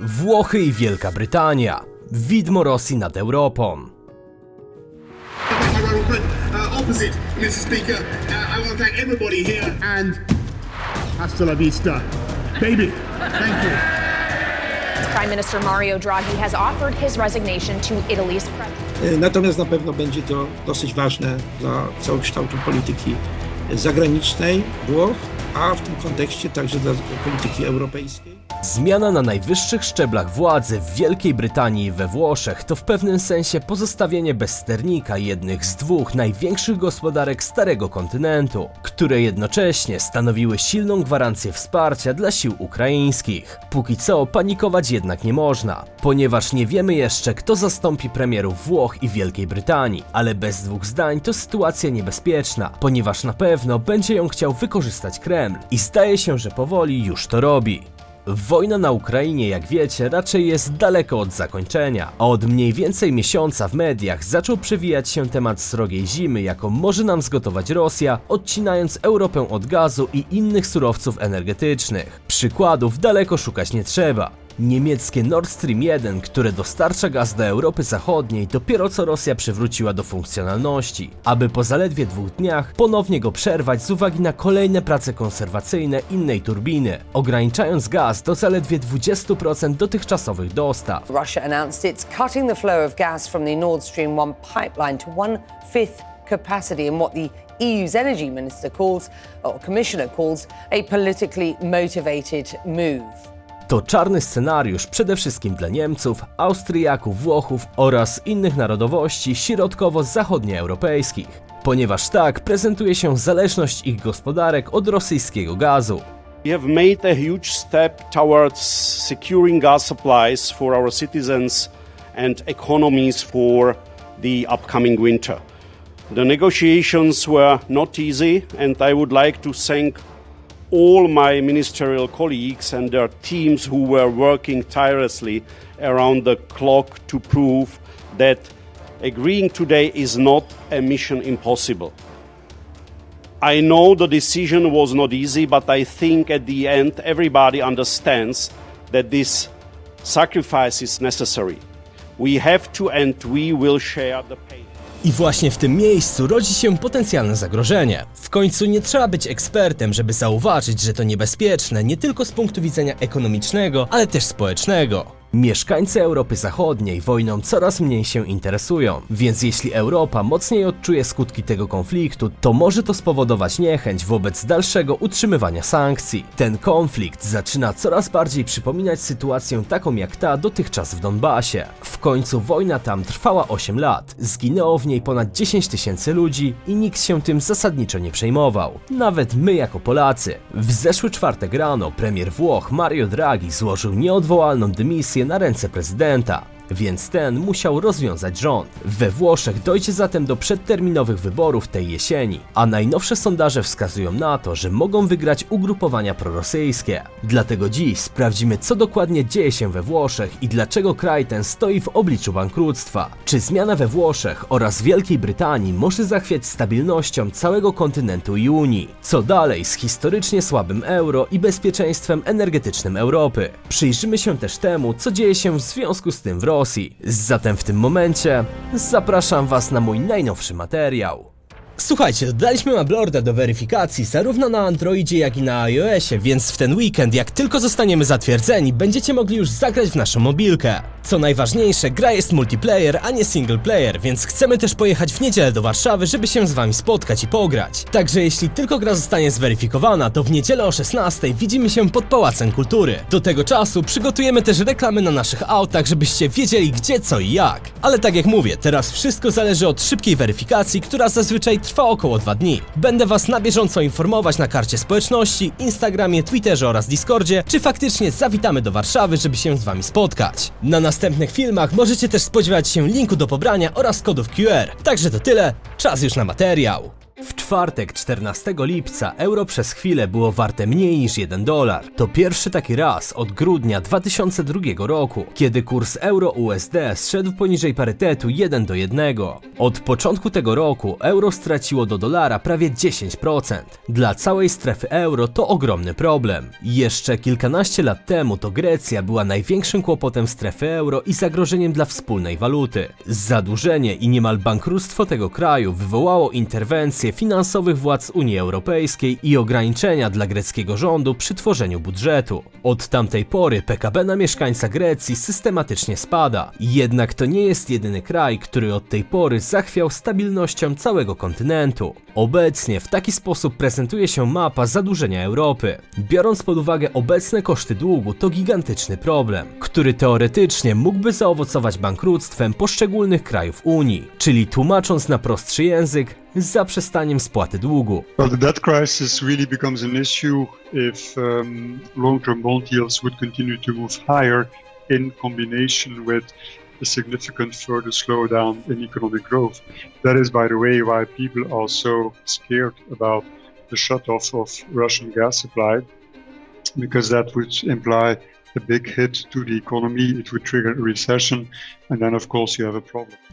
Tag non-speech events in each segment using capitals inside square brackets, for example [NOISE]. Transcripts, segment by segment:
Włochy i Wielka Brytania. Widmo Rosji nad Europą. Uh, hasta la vista, baby. Thank you. Prime Minister Mario Draghi has offered his resignation to Italy's president. Natomiast na pewno będzie to dosyć ważne dla całokształtu polityki zagranicznej Włoch, a w tym kontekście także dla polityki europejskiej. Zmiana na najwyższych szczeblach władzy w Wielkiej Brytanii i we Włoszech to w pewnym sensie pozostawienie bez sternika jednych z dwóch największych gospodarek Starego Kontynentu, które jednocześnie stanowiły silną gwarancję wsparcia dla sił ukraińskich. Póki co panikować jednak nie można, ponieważ nie wiemy jeszcze kto zastąpi premierów Włoch i Wielkiej Brytanii, ale bez dwóch zdań to sytuacja niebezpieczna, ponieważ na pewno będzie ją chciał wykorzystać Kreml i zdaje się, że powoli już to robi. Wojna na Ukrainie, jak wiecie, raczej jest daleko od zakończenia, a od mniej więcej miesiąca w mediach zaczął przewijać się temat srogiej zimy, jaką może nam zgotować Rosja, odcinając Europę od gazu i innych surowców energetycznych. Przykładów daleko szukać nie trzeba. Niemieckie Nord Stream 1, które dostarcza gaz do Europy Zachodniej, dopiero co Rosja przywróciła do funkcjonalności, aby po zaledwie dwóch dniach ponownie go przerwać z uwagi na kolejne prace konserwacyjne innej turbiny, ograniczając gaz do zaledwie 20% dotychczasowych dostaw. Russia announced it's cutting the flow of gas from the Nord Stream 1 pipeline to one fifth capacity in what the EU's energy minister calls, or commissioner calls, a politically motivated move. To czarny scenariusz przede wszystkim dla Niemców, Austriaków, Włochów oraz innych narodowości środkowo-zachodnioeuropejskich, ponieważ tak prezentuje się zależność ich gospodarek od rosyjskiego gazu. We have made a huge step towards securing gas supplies for our citizens and economies for the upcoming winter. The negotiations were not easy, and I would like to thank all my ministerial colleagues and their teams who were working tirelessly around the clock to prove that agreeing today is not a mission impossible. I know the decision was not easy, but I think at the end everybody understands that this sacrifice is necessary. We have to and we will share the pain. I właśnie w tym miejscu rodzi się potencjalne zagrożenie. W końcu nie trzeba być ekspertem, żeby zauważyć, że to niebezpieczne nie tylko z punktu widzenia ekonomicznego, ale też społecznego. Mieszkańcy Europy Zachodniej wojną coraz mniej się interesują, więc jeśli Europa mocniej odczuje skutki tego konfliktu, to może to spowodować niechęć wobec dalszego utrzymywania sankcji. Ten konflikt zaczyna coraz bardziej przypominać sytuację taką jak ta dotychczas w Donbasie. W końcu wojna tam trwała 8 lat, zginęło w niej ponad 10 tysięcy ludzi i nikt się tym zasadniczo nie przejmował. Nawet my jako Polacy. W zeszły czwartek rano premier Włoch Mario Draghi złożył nieodwołalną dymisję na ręce prezydenta. Więc ten musiał rozwiązać rząd. We Włoszech dojdzie zatem do przedterminowych wyborów tej jesieni, a najnowsze sondaże wskazują na to, że mogą wygrać ugrupowania prorosyjskie. Dlatego dziś sprawdzimy, co dokładnie dzieje się we Włoszech i dlaczego kraj ten stoi w obliczu bankructwa. Czy zmiana we Włoszech oraz Wielkiej Brytanii może zachwiać stabilnością całego kontynentu i Unii? Co dalej z historycznie słabym euro i bezpieczeństwem energetycznym Europy? Przyjrzymy się też temu, co dzieje się w związku z tym w Rosji. Zatem w tym momencie zapraszam Was na mój najnowszy materiał. Słuchajcie, dodaliśmy Mablorda do weryfikacji zarówno na Androidzie, jak i na iOSie, więc w ten weekend, jak tylko zostaniemy zatwierdzeni, będziecie mogli już zagrać w naszą mobilkę. Co najważniejsze, gra jest multiplayer, a nie single player, więc chcemy też pojechać w niedzielę do Warszawy, żeby się z wami spotkać i pograć. Także jeśli tylko gra zostanie zweryfikowana, to w niedzielę o 16 widzimy się pod Pałacem Kultury. Do tego czasu przygotujemy też reklamy na naszych autach, żebyście wiedzieli gdzie, co i jak. Ale tak jak mówię, teraz wszystko zależy od szybkiej weryfikacji, która zazwyczaj trwa około 2 dni. Będę was na bieżąco informować na karcie społeczności, Instagramie, Twitterze oraz Discordzie, czy faktycznie zawitamy do Warszawy, żeby się z wami spotkać. Na następnych filmach możecie też spodziewać się linku do pobrania oraz kodów QR. Także to tyle, czas już na materiał. Czwartek 14 lipca euro przez chwilę było warte mniej niż 1 dolar. To pierwszy taki raz od grudnia 2002 roku, kiedy kurs euro USD zszedł poniżej parytetu 1 do 1. Od początku tego roku euro straciło do dolara prawie 10%. Dla całej strefy euro to ogromny problem. Jeszcze kilkanaście lat temu to Grecja była największym kłopotem strefy euro i zagrożeniem dla wspólnej waluty. Zadłużenie i niemal bankructwo tego kraju wywołało interwencje finansowych władz Unii Europejskiej i ograniczenia dla greckiego rządu przy tworzeniu budżetu. Od tamtej pory PKB na mieszkańca Grecji systematycznie spada. Jednak to nie jest jedyny kraj, który od tej pory zachwiał stabilnością całego kontynentu. Obecnie w taki sposób prezentuje się mapa zadłużenia Europy. Biorąc pod uwagę obecne koszty długu, to gigantyczny problem, który teoretycznie mógłby zaowocować bankructwem poszczególnych krajów Unii, czyli tłumacząc na prostszy język, zaprzestaniem spłaty długu. Well, the debt crisis really becomes an issue if um, long-term bond yields would continue to move higher in combination with a significant further slowdown in economic growth. That is, by the way, why people are so scared about the shut-off of Russian gas supply, because that would imply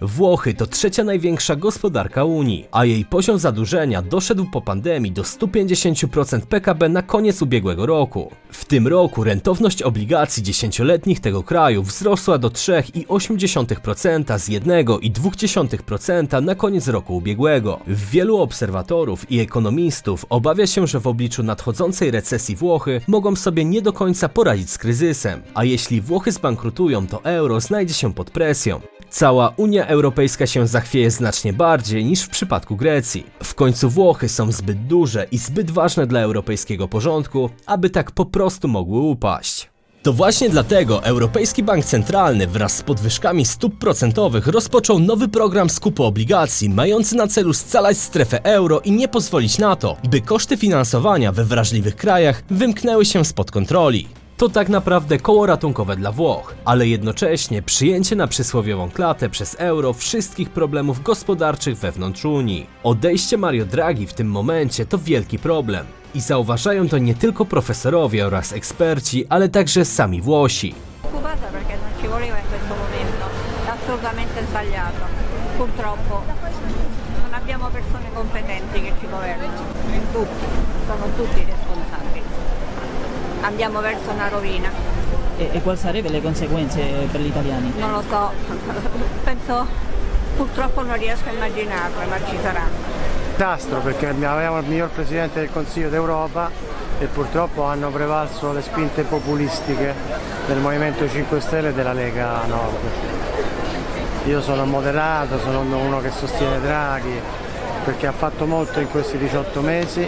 Włochy to trzecia największa gospodarka Unii, a jej poziom zadłużenia doszedł po pandemii do 150% PKB na koniec ubiegłego roku. W tym roku rentowność obligacji dziesięcioletnich tego kraju wzrosła do 3,8% z 1,2% na koniec roku ubiegłego. Wielu obserwatorów i ekonomistów obawia się, że w obliczu nadchodzącej recesji Włochy mogą sobie nie do końca poradzić z kryzysem, a jeśli Włochy zbankrutują, to euro znajdzie się pod presją. Cała Unia Europejska się zachwieje znacznie bardziej niż w przypadku Grecji. W końcu Włochy są zbyt duże i zbyt ważne dla europejskiego porządku, aby tak po prostu mogły upaść. To właśnie dlatego Europejski Bank Centralny wraz z podwyżkami stóp procentowych rozpoczął nowy program skupu obligacji, mający na celu scalać strefę euro i nie pozwolić na to, by koszty finansowania we wrażliwych krajach wymknęły się spod kontroli. To tak naprawdę koło ratunkowe dla Włoch, ale jednocześnie przyjęcie na przysłowiową klatę przez euro wszystkich problemów gospodarczych wewnątrz Unii. Odejście Mario Draghi w tym momencie to wielki problem. I zauważają to nie tylko profesorowie oraz eksperci, ale także sami Włosi. abbiamo persone competenti che ci governano, sono tutti responsabili. Andiamo verso una rovina, E, e quali sarebbero le conseguenze per gli italiani? non lo so, [LAUGHS] penso purtroppo non riesco a immaginarle, ma ci saranno. disastro perché avevamo il miglior presidente del Consiglio d'Europa e purtroppo hanno prevalso le spinte populistiche del Movimento 5 Stelle e della Lega Nord. Io sono moderato, sono uno che sostiene Draghi perché ha fatto molto in questi 18 mesi,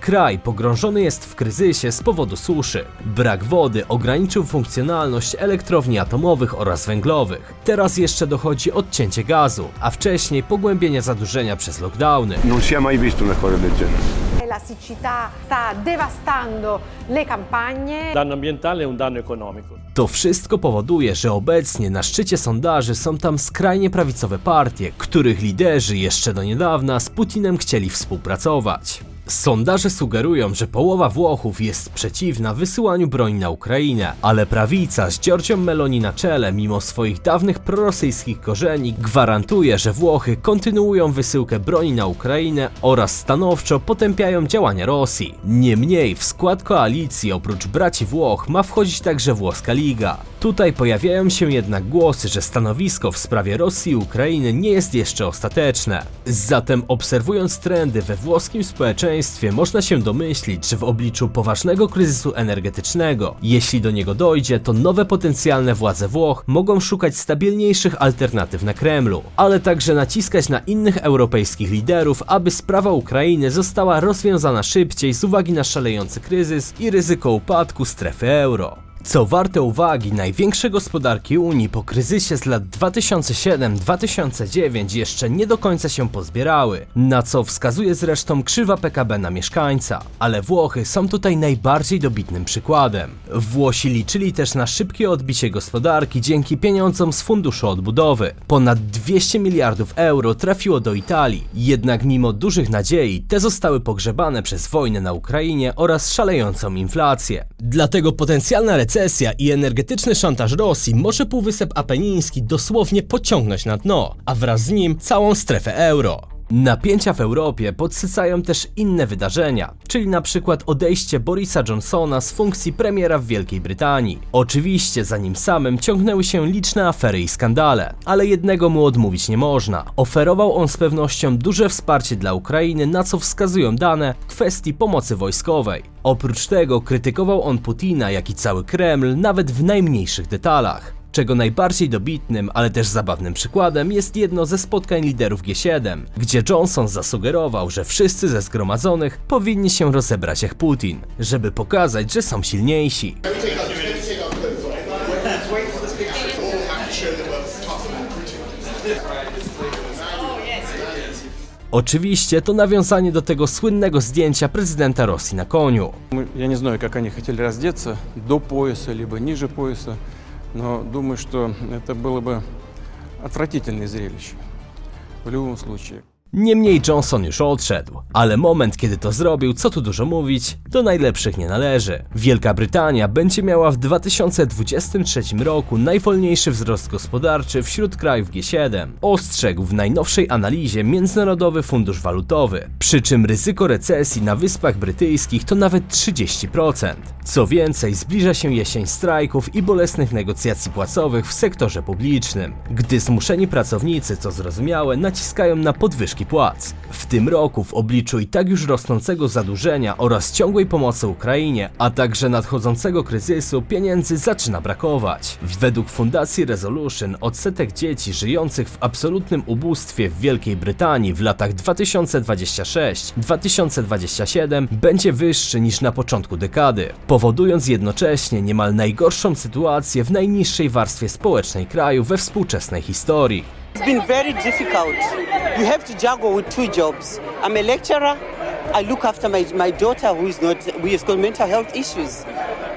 Kraj pogrążony jest w kryzysie z powodu suszy. Brak wody ograniczył funkcjonalność elektrowni atomowych oraz węglowych. Teraz jeszcze dochodzi odcięcie gazu, a wcześniej pogłębienie zadłużenia przez lockdowny. Non si è mai visto una cosa del genere. La siccità sta devastando le campagne. danno ambientale e un danno economico. To wszystko powoduje, że obecnie na szczycie sondaży są tam skrajnie prawicowe partie, których liderzy jeszcze do niedawna z Putinem chcieli współpracować. Sondaże sugerują, że połowa Włochów jest przeciwna wysyłaniu broni na Ukrainę, ale prawica z Giorgią Meloni na czele, mimo swoich dawnych prorosyjskich korzeni, gwarantuje, że Włochy kontynuują wysyłkę broni na Ukrainę oraz stanowczo potępiają działania Rosji. Niemniej w skład koalicji oprócz braci Włoch ma wchodzić także włoska Liga. Tutaj pojawiają się jednak głosy, że stanowisko w sprawie Rosji i Ukrainy nie jest jeszcze ostateczne. Zatem obserwując trendy we włoskim społeczeństwie można się domyślić, że w obliczu poważnego kryzysu energetycznego, jeśli do niego dojdzie, to nowe potencjalne władze Włoch mogą szukać stabilniejszych alternatyw na Kremlu, ale także naciskać na innych europejskich liderów, aby sprawa Ukrainy została rozwiązana szybciej z uwagi na szalejący kryzys i ryzyko upadku strefy euro. Co warte uwagi, największe gospodarki Unii po kryzysie z lat 2007-2009 jeszcze nie do końca się pozbierały, na co wskazuje zresztą krzywa PKB na mieszkańca. Ale Włochy są tutaj najbardziej dobitnym przykładem. Włosi liczyli też na szybkie odbicie gospodarki dzięki pieniądzom z Funduszu Odbudowy. Ponad 200 miliardów euro trafiło do Italii, jednak mimo dużych nadziei te zostały pogrzebane przez wojnę na Ukrainie oraz szalejącą inflację. Dlatego potencjalna recesja i energetyczny szantaż Rosji może Półwysep Apeniński dosłownie pociągnąć na dno, a wraz z nim całą strefę euro. Napięcia w Europie podsycają też inne wydarzenia, czyli na przykład odejście Borisa Johnsona z funkcji premiera w Wielkiej Brytanii. Oczywiście za nim samym ciągnęły się liczne afery i skandale, ale jednego mu odmówić nie można. Oferował on z pewnością duże wsparcie dla Ukrainy, na co wskazują dane w kwestii pomocy wojskowej. Oprócz tego krytykował on Putina, jak i cały Kreml, nawet w najmniejszych detalach czego najbardziej dobitnym, ale też zabawnym przykładem jest jedno ze spotkań liderów G7, gdzie Johnson zasugerował, że wszyscy ze zgromadzonych powinni się rozebrać jak Putin, żeby pokazać, że są silniejsi. Oczywiście to nawiązanie do tego słynnego zdjęcia prezydenta Rosji na koniu. Мы- Я не знаю, как они хотели раздеться, до пояса, либо ниже пояса, Но думаю, что это было бы отвратительное зрелище. В любом случае. Niemniej Johnson już odszedł, ale moment, kiedy to zrobił, co tu dużo mówić, do najlepszych nie należy. Wielka Brytania będzie miała w 2023 roku najwolniejszy wzrost gospodarczy wśród krajów G7, ostrzegł w najnowszej analizie Międzynarodowy Fundusz Walutowy. Przy czym ryzyko recesji na Wyspach Brytyjskich to nawet 30%. Co więcej, zbliża się jesień strajków i bolesnych negocjacji płacowych w sektorze publicznym, gdy zmuszeni pracownicy, co zrozumiałe, naciskają na podwyżki płac. W tym roku w obliczu i tak już rosnącego zadłużenia oraz ciągłej pomocy Ukrainie, a także nadchodzącego kryzysu pieniędzy zaczyna brakować. Według Fundacji Resolution odsetek dzieci żyjących w absolutnym ubóstwie w Wielkiej Brytanii w latach 2026-2027 będzie wyższy niż na początku dekady, powodując jednocześnie niemal najgorszą sytuację w najniższej warstwie społecznej kraju we współczesnej historii. It's been very difficult. You have to juggle with two jobs. I'm a lecturer. I look after my, my daughter who is not who has got mental health issues.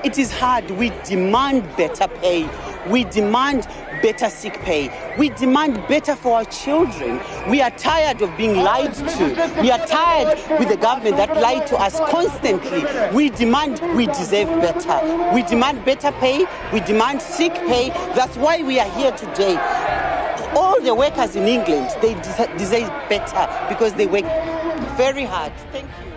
It is hard. We demand better pay. We demand better sick pay. We demand better for our children. We are tired of being lied to. We are tired with the government that lied to us constantly. We demand we deserve better. We demand better pay. We demand sick pay. That's why we are here today all the workers in England, they des- deserve better because they work very hard. Thank you.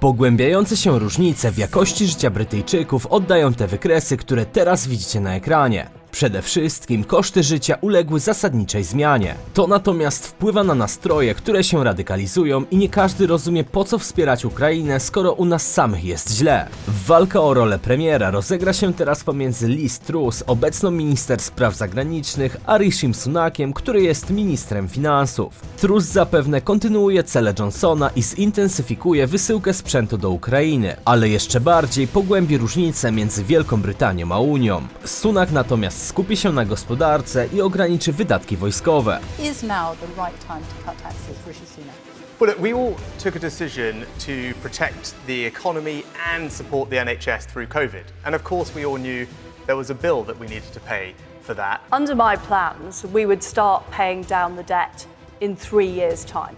Pogłębiające się różnice w jakości życia Brytyjczyków oddają te wykresy, które teraz widzicie na ekranie. Przede wszystkim koszty życia uległy zasadniczej zmianie. To natomiast wpływa na nastroje, które się radykalizują i nie każdy rozumie po co wspierać Ukrainę, skoro u nas samych jest źle. Walka o rolę premiera rozegra się teraz pomiędzy Liz Truss, obecną minister spraw zagranicznych, a Rishim Sunakiem, który jest ministrem finansów. Truss zapewne kontynuuje cele Johnsona i zintensyfikuje wysyłkę sprzętu do Ukrainy, ale jeszcze bardziej pogłębi różnice między Wielką Brytanią a Unią. Sunak natomiast skupi się na gospodarce i ograniczy wydatki wojskowe. Is now the right time to cut taxes, Rishi Sunak? Well, look, we all took a decision to protect the economy and support the NHS through COVID. And of course, we all knew there was a bill that we needed to pay for that. Under my plans, we would start paying down the debt in three years' time.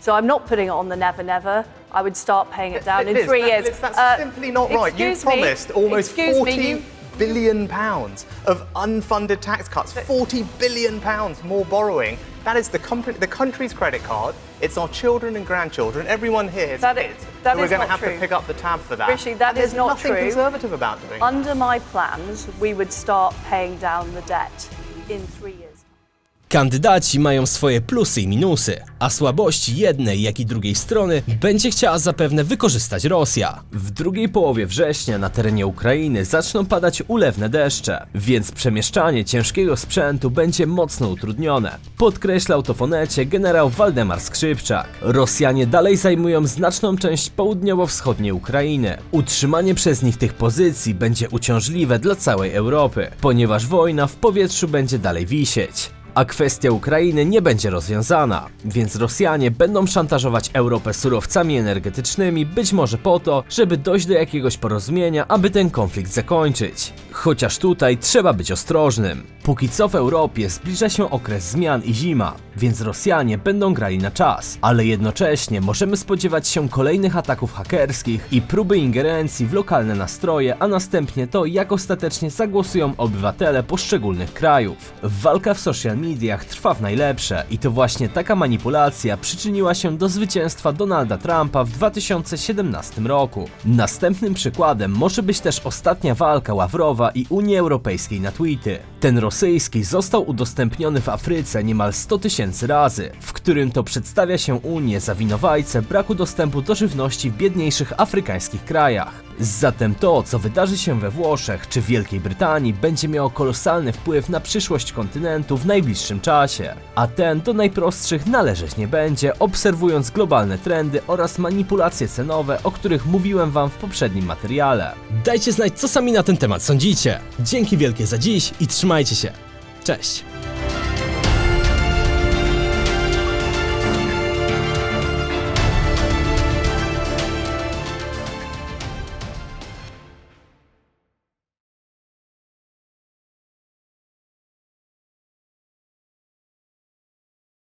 So I'm not putting it on the never never. I would start paying it down in Liz, three that- years. Liz, that's Uh, simply not right. You excuse me, promised almost excuse 40 me, you- billion pounds of unfunded tax cuts, 40 billion pounds more borrowing. That is the, company, the country's credit card. It's our children and grandchildren, everyone here has That i- kids. that are is going to have true. to pick up the tab for that. Rishi, that is there's not nothing true. conservative about doing that. Under my plans, we would start paying down the debt in three years. Kandydaci mają swoje plusy i minusy, a słabości jednej jak i drugiej strony będzie chciała zapewne wykorzystać Rosja. W drugiej połowie września na terenie Ukrainy zaczną padać ulewne deszcze, więc przemieszczanie ciężkiego sprzętu będzie mocno utrudnione. Podkreślał to w Onecie generał Waldemar Skrzypczak. Rosjanie dalej zajmują znaczną część południowo-wschodniej Ukrainy. Utrzymanie przez nich tych pozycji będzie uciążliwe dla całej Europy, ponieważ wojna w powietrzu będzie dalej wisieć. A kwestia Ukrainy nie będzie rozwiązana, więc Rosjanie będą szantażować Europę surowcami energetycznymi, być może po to, żeby dojść do jakiegoś porozumienia, aby ten konflikt zakończyć. Chociaż tutaj trzeba być ostrożnym. Póki co w Europie zbliża się okres zmian i zima, więc Rosjanie będą grali na czas, ale jednocześnie możemy spodziewać się kolejnych ataków hakerskich i próby ingerencji w lokalne nastroje, a następnie to, jak ostatecznie zagłosują obywatele poszczególnych krajów. Walka w social mediach trwa w najlepsze i to właśnie taka manipulacja przyczyniła się do zwycięstwa Donalda Trumpa w 2017 roku. Następnym przykładem może być też ostatnia walka Ławrowa i Unii Europejskiej na tweety. Ten rosyjski został udostępniony w Afryce niemal 100 tysięcy razy, w którym to przedstawia się Unię za winowajcę braku dostępu do żywności w biedniejszych afrykańskich krajach. Zatem to, co wydarzy się we Włoszech czy Wielkiej Brytanii, będzie miało kolosalny wpływ na przyszłość kontynentu w najbliższym czasie. A ten do najprostszych należeć nie będzie, obserwując globalne trendy oraz manipulacje cenowe, o których mówiłem Wam w poprzednim materiale. Dajcie znać, co sami na ten temat sądzicie. Dzięki wielkie za dziś i trzymajcie się. Cześć!